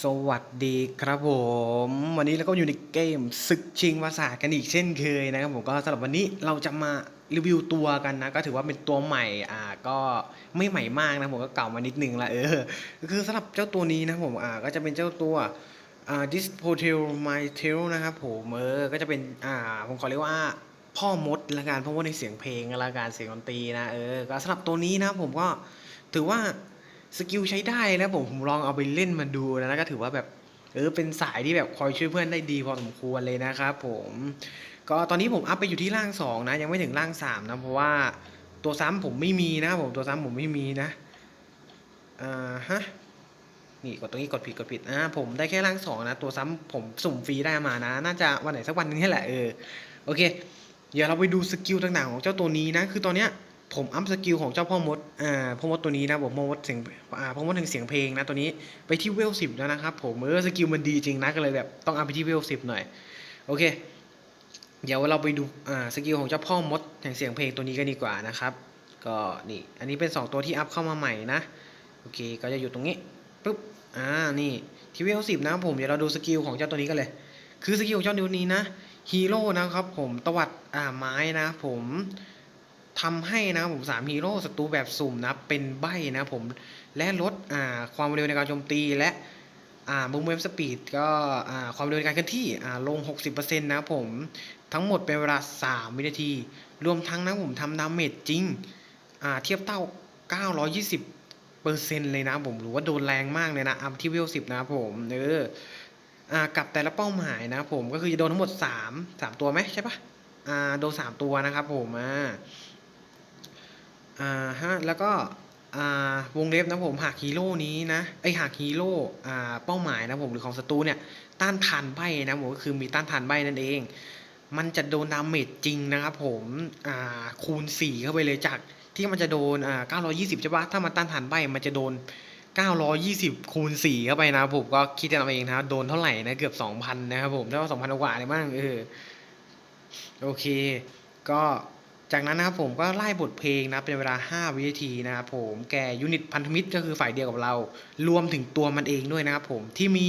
สวัสดีครับผม วันนี้เราก็อยู่ในเกมศึกชิงภาษากันอีกเช่นเคยนะครับผมก็สำหรับวันนี้เราจะมารีวิวตัวกันนะ ก็ถือว่าเป็นตัวใหม่อ่าก็ไม่ใหม่มากนะผมก็เก่ามานิดนึงละเออคือสำหรับเจ้าตัวนี้นะผมอ่าก็จะเป็นเจ้าตัวอ่า This Hotel My t a l นะครับผมเออก็จะเป็นอ่าผมขอเรียกว่าพ่อมดละกันเพราะว่าในเสียงเพลงละกันเสียงดนตรีนะเออก็สำหรับตัวนี้นะผมก็ถือว่า สกิลใช้ได้นะผมผมลองเอาไปเล่นมาดูนะแล้วก็ถือว่าแบบเออเป็นสายที่แบบคอยช่วยเพื่อนได้ดีพอสมควรเลยนะครับผมก็ตอนนี้ผมอัพไปอยู่ที่ร่างสองนะ ยังไม่ถึงร่างสามนะ เพราะว่าตัวซ้ำผมไม่มีนะผมตัวซ้ำผมไม่มีนะอ่าฮะนี่กดตรงนี้กดผิดกดผิดอ่าผมได้แค่ร่างสองนะ ตัวซ้ำผมสุ่มฟรีได้มานะ น่าจะวันไหนสักวันนึงนี่แหละเออโอเค เดี๋ยวเราไปดูสกิลต่างๆของเจ้าตัวนี้นะ คือตอนเนี้ย ผมอัพสกิลของเจ้าพ่อมด อ่า พ่อมดตัวนี้นะผมพ่อมดเสียง อ่า พ่อมดถึงเสียงเพลงนะตัวนี้ไปที่เวลสิบแล้วนะครับผม เออ สกิลมันดีจริงนะก็เลยแบบต้องอัพไปที่เวลสิบหน่อย โอเค เดี๋ยวเราไปดู อ่า สกิลของเจ้าพ่อมดแห่งเสียงเพลงตัวนี้กันดีกว่านะครับ ก็นี่ อันนี้เป็น 2 ตัวที่อัพเข้ามาใหม่นะ โอเค ก็จะอยู่ตรงนี้ ปุ๊บ อ่า นี่ที่เวลสิบนะครับผม เดี๋ยวเราดูสกิลของเจ้าตัวนี้กันเลย คือสกิลของเจ้าตัวนี้นะ ฮีโร่นะครับผม ตวัด อ่า ไม้นะผม ทำให้นะผมสามฮีโร่ศัตรูแบบสุ่มนะเป็นใบนะผมและลดอ่าความเร็วในการโจมตีและอ่าบูมเวฟสปีดก็อ่าความเร็วในการเคลื่อนที่อ่าลง 60%นะผมทั้งหมดเป็นเวลา 3 วินาที รวมทั้งนะผมทำดาเมจจริงอ่าเทียบเท่า 920เปอร์เซ็นต์เลยนะผมหรือว่าโดนแรงมากเลยนะอัพที่เวล10นะผมเอออ่ากับแต่ละเป้าหมายนะผมก็คือจะโดนทั้งหมดสามสามตัวไหมใช่ปะอ่าโดนสามตัวนะครับผมอ่า อ่าฮะแล้วก็อ่าวงเล็บนะผมหากฮีโร่นี้นะไอหากฮีโร่อ่าเป้าหมายนะผมหรือของศัตรูเนี่ยต้านทานใบนะผมก็คือมีต้านทานใบนั่นเอง มันจะโดนดาเมจจริงนะครับผมอ่าคูณสี่เข้าไปเลยจากที่มันจะโดนอ่า920ใช่ปะถ้ามันต้านทานใบมันจะโดน920 คูณ 4 เข้าไปนะผมก็คิดกันเอาเองนะโดนเท่าไหร่นะเกือบ 2,000 นะครับผมได้ว่า2,000กว่าเลยมั้งเออโอเค ก็ จากนั้นนะครับผมก็ไล่บทเพลงนะเป็นเวลา 5 วินาทีนะครับผมแก่ยูนิตพันธมิตรก็คือฝ่ายเดียวกับเรา รวมถึงตัวมันเองด้วยนะครับผมที่มี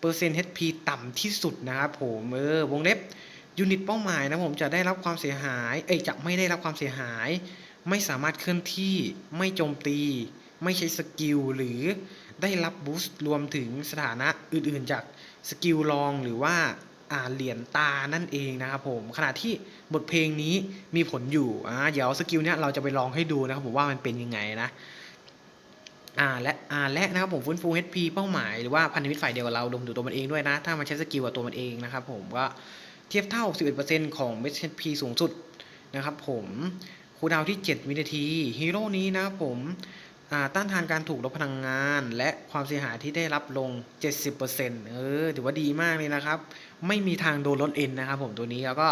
เปอร์เซ็นต์ HP ต่ำที่สุดนะครับผมเออวงเล็บยูนิตเป้าหมายนะผมจะได้รับความเสียหาย เอ้ยจะไม่ได้รับความเสียหาย ไม่สามารถเคลื่อนที่ไม่โจมตี ไม่ใช้สกิลหรือได้รับบูสต์รวมถึงสถานะอื่นๆ จากสกิลลองหรือว่า เหรียญตานั่นเองนะครับผมขณะที่บทเพลงนี้มีผลอยู่อ่าเดี๋ยวสกิลเนี้ยเราจะไปลองให้ดูนะครับผมว่ามันเป็นยังไงนะอ่าและอ่าและนะครับผมฟื้นฟู HP เป้าหมายหรือว่าพันธมิตรฝ่ายเดียวกับเรารวมถึงตัวมันเองด้วยนะ ถ้ามันใช้สกิลกับตัวมันเองนะครับผมก็เทียบเท่า 11%ของ HP สูงสุดนะครับผมคูดาวที่ 7 วินาทีฮีโร่นี้นะครับผม ต้านทานการถูกลบพลังงาน และความเสียหายที่ได้รับลง 70%เออถือว่าดีมากเลยนะครับ ไม่มีทางโดนลดเอ็นนะครับผมตัวนี้แล้วก็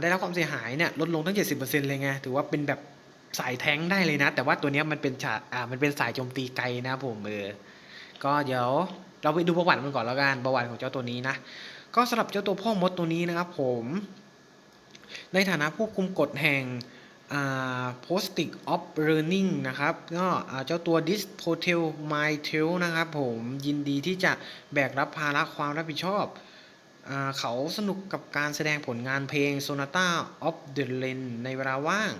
ได้รับความเสียหายเนี่ยลดลงตั้ง 70%เลยไงถือว่าเป็นแบบสายแท้งได้เลยนะ แต่ว่าตัวนี้มันเป็นฉาอ่ามันเป็นสายโจมตีไกลนะผมเออก็เดี๋ยวเราไปดูประวัติมันก่อนแล้วกันประวัติของเจ้าตัวนี้นะก็สำหรับเจ้าตัวพ่อมดตัวนี้นะครับผม ในฐานะผู้คุมกฎแห่ง อ่า Postic of Learning นะครับก็อ่าเจ้าตัว Dis Hotel My t a l นะครับผมยินดีที่จะแบกรับภาระความรับผิดชอบอ่าเขาสนุกกับการแสดงผลงานเพลง Sonata of the Rain ในเวลาว่าง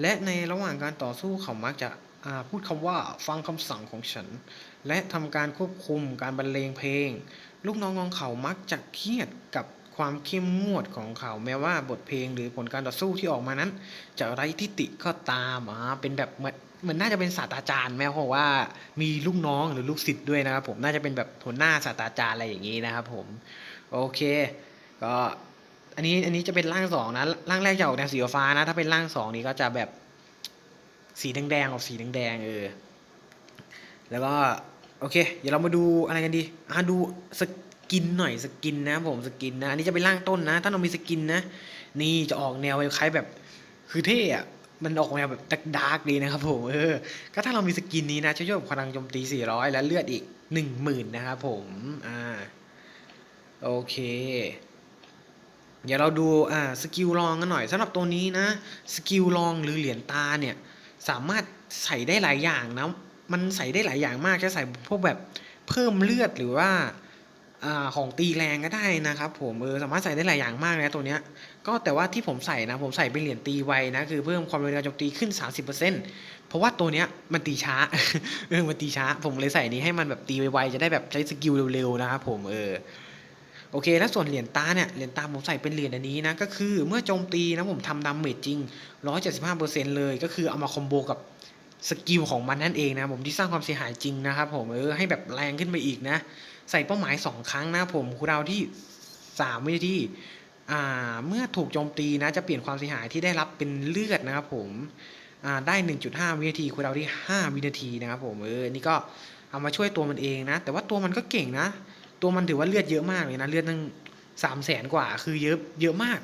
และในระหว่างการต่อสู้เขามักจะอ่าพูดคำว่าฟังคำสั่งของฉัน และทำการควบคุมการบรรเลงเพลง ลูกน้องของเขามักจะเครียดกับ ความเข้มงวดของเขาแม้ว่าบทเพลงหรือผลการต่อสู้ที่ออกมานั้น จะไร้ทิฏฐิก็ตามอ่าเป็นแบบเหมือนเหมือนน่าจะเป็นศาสตราจารย์แม้เพราะว่ามีลูกน้องหรือลูกศิษย์ด้วยนะครับ ผมน่าจะเป็นแบบหัวหน้าศาสตราจารย์อะไรอย่างนี้นะครับ ผมโอเค ก็อันนี้อันนี้จะเป็นร่างสองนะร่างแรกจะออกแนวสีฟ้านะ ถ้าเป็นร่างสองนี้ก็จะแบบสีแดงๆออกสีแดงๆเออแล้วก็โอเค เดี๋ยวเรามาดูอะไรกันดีอ่าดูส กินหน่อยสกินนะผมสกินนะอันนี้จะเป็นร่างต้นนะ ถ้าเรามีสกินนะ นี่จะออกแนวคล้ายแบบคือเท่อะมันออกแนวแบบดาร์กดีนะครับผมเออก็ถ้าเรามีสกินนี้นะจะช่วยกพลังโจมตี 400 และเลือดอีก 10,000 นะครับผมอ่าโอเค เดี๋ยวเราดูอ่าสกิลลองกันหน่อยสำหรับตัวนี้นะสกิลลองหรือเหรียญตาเนี่ย สามารถใส่ได้หลายอย่างนะมันใส่ได้หลายอย่างมากจะใส่พวกแบบเพิ่มเลือดหรือว่า ของตีแรงก็ได้นะครับ ผมเออสามารถใส่ได้หลายอย่างมากนะตัวเนี้ยก็แต่ว่าที่ผมใส่นะผมใส่เป็นเหรียญตีไวนะคือเพิ่มความเร็วในการโจมตีขึ้น 30%เพราะว่าตัวเนี้ยมันตีช้าเออมันตีช้า ผมเลยใส่นี้ให้มันแบบตีไวๆจะได้แบบใช้สกิลเร็วๆนะครับผมเออโอเค แล้วส่วนเหรียญตาเนี่ย เหรียญตาผมใส่เป็นเหรียญอันนี้นะ ก็คือเมื่อโจมตีนะผมทำดาเมจจริง 175%เลย ก็คือเอามาคอมโบกับสกิลของมันนั่นเองนะผมที่สร้างความเสียหายจริงนะครับผมเออให้แบบแรงขึ้นไปอีกนะ ใส่เป้าหมาย 2 ครั้งนะผมคูลดาวที่ 3 วินาทีอ่าเมื่อถูกโจมตีนะจะเปลี่ยนความเสียหายที่ได้รับเป็นเลือดนะครับผมอ่าได้ 1.5 วินาทีคูลดาวที่ 5 วินาทีนะครับผมเออนี่ก็เอามาช่วยตัวมันเองนะ แต่ว่าตัวมันก็เก่งนะ ตัวมันถือว่าเลือดเยอะมากเลยนะเลือดตั้งสามแสนกว่าคือเยอะเยอะมาก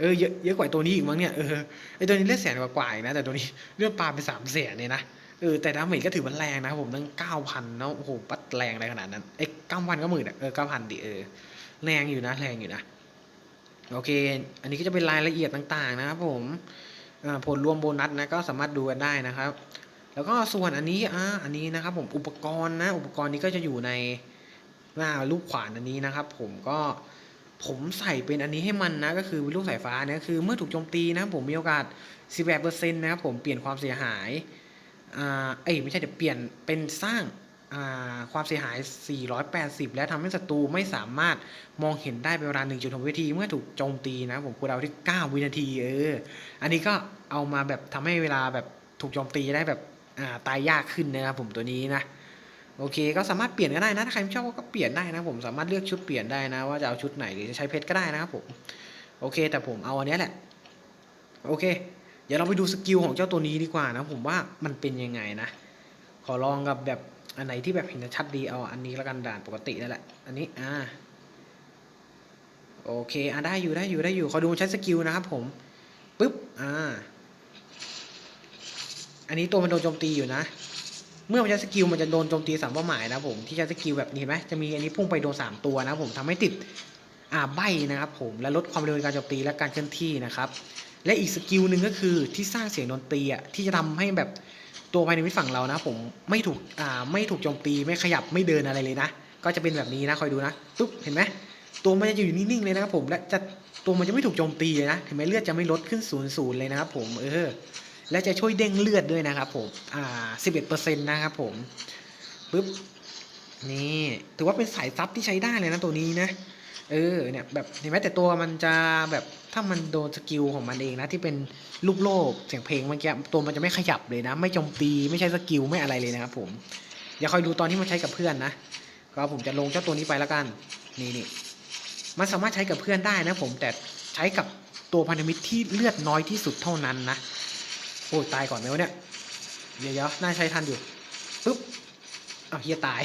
เออเยอะเยอะกว่าตัวนี้อีกมั้งเนี่ยเออไอตัวนี้เลือดแสนกว่ากว่าอีกนะแต่ตัวนี้เลือดปลาไปสามแสนเนี่ยนะ เออแต่ดาเมจก็ถือว่าแรงนะครับผมตั้งเก้าพันเนาะโอ้โหปัดแรงอะไรขนาดนั้นเอ้เก้าพันก็หมื่นอะเออเก้าพันดิเออแรงอยู่นะแรงอยู่นะโอเค อันนี้ก็จะเป็นรายละเอียดต่าง ๆ นะครับผมผลรวมโบนัสนะก็สามารถดูกันได้นะครับ แล้วก็ส่วนอันนี้อ่าอันนี้นะครับผมอุปกรณ์นะอุปกรณ์นี้ก็จะอยู่ในหน้าลูกขวานอันนี้นะครับ ผมก็ผมใส่เป็นอันนี้ให้มันนะก็คือลูกสายฟ้าเนี่ยคือเมื่อถูกโจมตีนะผมมีโอกาส 18%นะครับผมเปลี่ยนความเสียหาย เอ้ยไม่ใช่เดี๋ยวเปลี่ยนเป็นสร้างความเสียหาย 480 และทำให้ศัตรูไม่สามารถมองเห็นได้เป็นเวลา 1.6 วินาที เมื่อถูกโจมตีนะ ผมคูดาวที่ 9 วินาทีเออ อันนี้ก็เอามาแบบทำให้เวลาแบบถูกโจมตีได้แบบาตายยากขึ้นนะครับผมตัวนี้นะ โอเค ก็สามารถเปลี่ยนก็ได้นะ ถ้าใครไม่ชอบก็เปลี่ยนได้นะ ผมสามารถเลือกชุดเปลี่ยนได้นะ ว่าจะเอาชุดไหนหรือจะใช้เพชรก็ได้นะครับผม โอเค แต่ผมเอาอันนี้แหละ โอเค เดี๋ยวเราไปดูสกิลของเจ้าตัวนี้ดีกว่านะ ผมว่ามันเป็นยังไงนะ ขอลองกับแบบอันไหนที่แบบเห็นชัดดีเอาอันนี้แล้วกันด่านปกตินั่นแหละ อันนี้อ่าโอเคอะได้อยู่ได้อยู่ได้อยู่ขอดูใช้สกิลนะครับผมปึ๊บอ่าอันนี้ตัวมันโดนโจมตีอยู่นะ เมื่อมันใช้สกิลมันจะโดนโจมตีสามเป้าหมายนะผมที่ใช้สกิลแบบนี้เห็นไหมจะมีอันนี้พุ่งไปโดนสามตัวนะผมทำให้ติดอ่าใบนะครับผมและลดความเร็วในการโจมตีและการเคลื่อนที่นะครับ และอีกสกิลหนึ่งก็คือที่สร้างเสียงดนตรีอะที่จะทำให้แบบตัวภายในมิตฝั่งเรานะ ผมไม่ถูกอ่าไม่ถูกโจมตีไม่ขยับไม่เดินอะไรเลยนะ ก็จะเป็นแบบนี้นะคอยดูนะปุ๊บเห็นไหมตัวมันจะอยู่นิ่งๆเลยนะครับผมและจะตัวมันจะไม่ถูกโจมตีเลยนะเห็นไหมเลือดจะไม่ลดขึ้นศูนย์ศูนย์เลยนะครับผมเออและจะช่วยเด้งเลือดด้วยนะครับผมอ่าสิบเอ็ดเปอร์เซ็นต์นะครับผมปึ๊บนี่ถือว่าเป็นสายซับที่ใช้ได้เลยนะตัวนี้นะ เออเนี่ยแบบเห็นไหมแต่ตัวมันจะแบบถ้ามันโดนสกิลของมันเองนะที่เป็นลูกโลกเสียงเพลงเมื่อกี้ตัวมันจะไม่ขยับเลยนะ ไม่โจมตีไม่ใช่สกิลไม่อะไรเลยนะครับผมเดี๋ยวคอยดูตอนที่มันใช้กับเพื่อนนะก็ผมจะลงเจ้าตัวนี้ไปแล้วกันนี่นี่มันสามารถใช้กับเพื่อนได้นะผมแต่ใช้กับตัวพันธมิตรที่เลือดน้อยที่สุดเท่านั้นนะโอ้ยตายก่อนไหมวะเนี่ยเดี๋ยวๆน่าใช้ทันอยู่ปุ๊บเอาเฮียตาย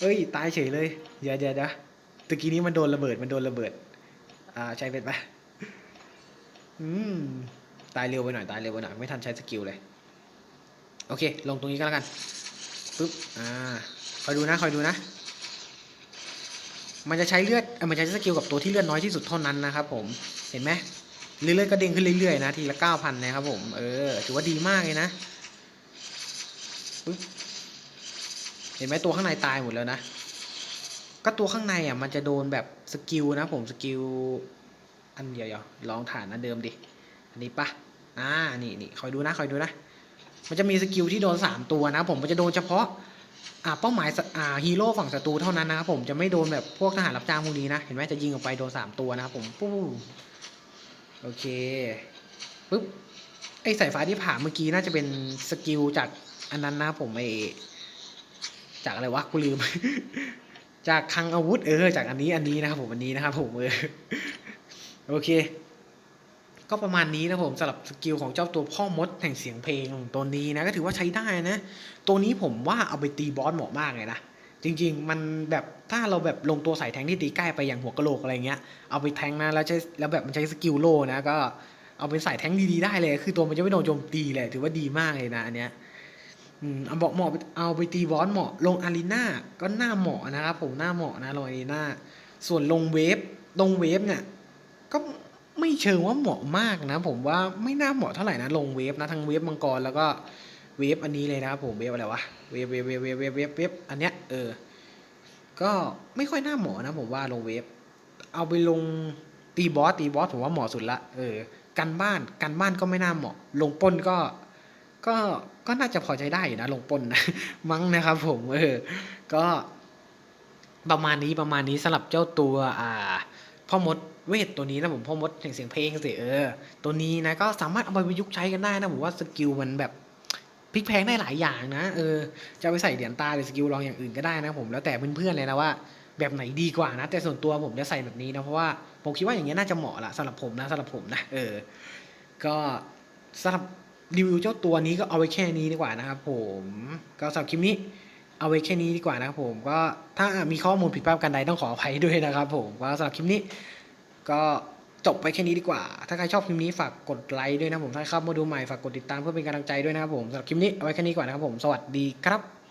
เอ้ยตายเฉยเลยเดี๋ยวเดี๋ยวเดี๋ยว ตะกี้นี้มันโดนระเบิด มันโดนระเบิด อ่า ใช้เป็นปะอืม ตายเร็วไปหน่อย ตายเร็วไปหน่อย ไม่ทันใช้สกิลเลย โอเค ลงตรงนี้ก็แล้วกันปุ๊บ อ่า คอยดูนะ คอยดูนะ มันจะใช้เลือดเออมันจะใช้สกิลกับตัวที่เลือดน้อยที่สุดเท่านั้นนะครับผม เห็นไหมเรื่อยๆก็เด้งขึ้นเรื่อยๆนะ ทีละเก้าพันนะครับผม เออ ถือว่าดีมากเลยนะ ปึ๊บ เห็นไหมตัวข้างในตายหมดแล้วนะ ก็ตัวข้างในอะมันจะโดนแบบสกิลนะผมสกิลอันเดียวๆลองฐานอันเดิมดิ อันนี้ปะอ่านี่นี่คอยดูนะคอยดูนะ มันจะมีสกิลที่โดนสามตัวนะผมมันจะโดนเฉพาะอ่าเป้าหมายสอ่าฮีโร่ฝั่งศัตรูเท่านั้นนะครับผมจะไม่โดนแบบพวกทหารรับจ้างพวกนี้นะ เห็นไหมจะยิงออกไปโดนสามตัวนะครับผมปุ๊บโอเคปุ๊บไอสายฟ้าที่ผ่าเมื่อกี้น่าจะเป็นสกิลจากอันนั้นนะผมไอจากอะไรวะกูลืม จากคังอาวุธเออจากอันนี้อันนี้นะครับผมอันนี้นะครับผมเออโอเค ก็ประมาณนี้นะผมสำหรับสกิลของเจ้าตัวพ่อมดแห่งเสียงเพลงตัวนี้นะก็ถือว่าใช้ได้นะ ตัวนี้ผมว่าเอาไปตีบอสเหมาะมากเลยนะจริง ๆ มันแบบถ้าเราแบบลงตัวใสายแทงที่ตีใกล้ไปอย่างหัวกะโหลกอะไรเงี้ยเอาไปแทงนะแล้วใช้แล้วแบบมันใช้สกิลโลนะก็เอาเป็นสายแทงดีๆได้เลย คือตัวมันจะไม่โดนโจมตีเลยถือว่าดีมากเลยนะอันเนี้ย เอาบอกเหมาะเอาไปตีบอสเหมาะ ลงอารีนาก็น่าเหมาะนะครับผมน่าเหมาะนะลงอารีนาส่วนลงเวฟลงเวฟเนี่ยก็ไม่เชิงว่าเหมาะมากนะ ผมว่าไม่น่าเหมาะเท่าไหร่นะลงเวฟนะทั้งเวฟมังกรแล้วก็เวฟอันนี้เลยนะครับผมเวฟอะไรวะเวฟเวฟเวฟเวฟเวฟเวฟเวฟอันเนี้ยเออ ก็ไม่ค่อยน่าเหมาะนะผมว่าลงเวฟเอาไปลงตีบอสตีบอสผมว่าเหมาะสุดละเออกันบ้านกันบ้านก็ไม่น่าเหมาะ ลงป้นก็ ก็ก็น่าจะพอใจได้นะลงปล้นนะมั้งนะครับ ผมเออก็ประมาณนี้ประมาณนี้สำหรับเจ้าตัวอ่าพ่อมดเวทตัวนี้นะผมพ่อมดแห่งเสียงเพลงสิเออตัวนี้นะก็สามารถเอาไปประยุกต์ใช้กันได้นะผมว่าสกิลมันแบบพลิกแพงได้หลายอย่างนะเออจะไปใส่เหรียญตาหรือสกิลลองอย่างอื่นก็ได้นะผมแล้วแต่เพื่อนๆเลยนะว่าแบบไหนดีกว่านะ แต่ส่วนตัวผมจะใส่แบบนี้นะเพราะว่าผมคิดว่าอย่างเงี้ยน่าจะเหมาะละสำหรับผมนะสำหรับผมนะเออ ก็สำหรับ รีวิวเจ้าตัวนี้ก็เอาไว้แค่นี้ดีกว่านะครับผมก็สำหรับคลิปนี้เอาไว้แค่นี้ดีกว่านะครับผมก็ถ้ามีข้อมูลผิดพลาดกันใดต้องขออภัยด้วยนะครับผมก็สำหรับคลิปนี้ ก็จบไปแค่นี้ดีกว่า ถ้าใครชอบคลิปนี้ฝากกดไลค์ด้วยนะผมถ้าเข้ามาดูใหม่ฝากกดติดตามเพื่อเป็นกำลังใจด้วยนะครับผมสำหรับคลิปนี้เอาไว้แค่นี้ก่อนนะครับผมสวัสดีครับ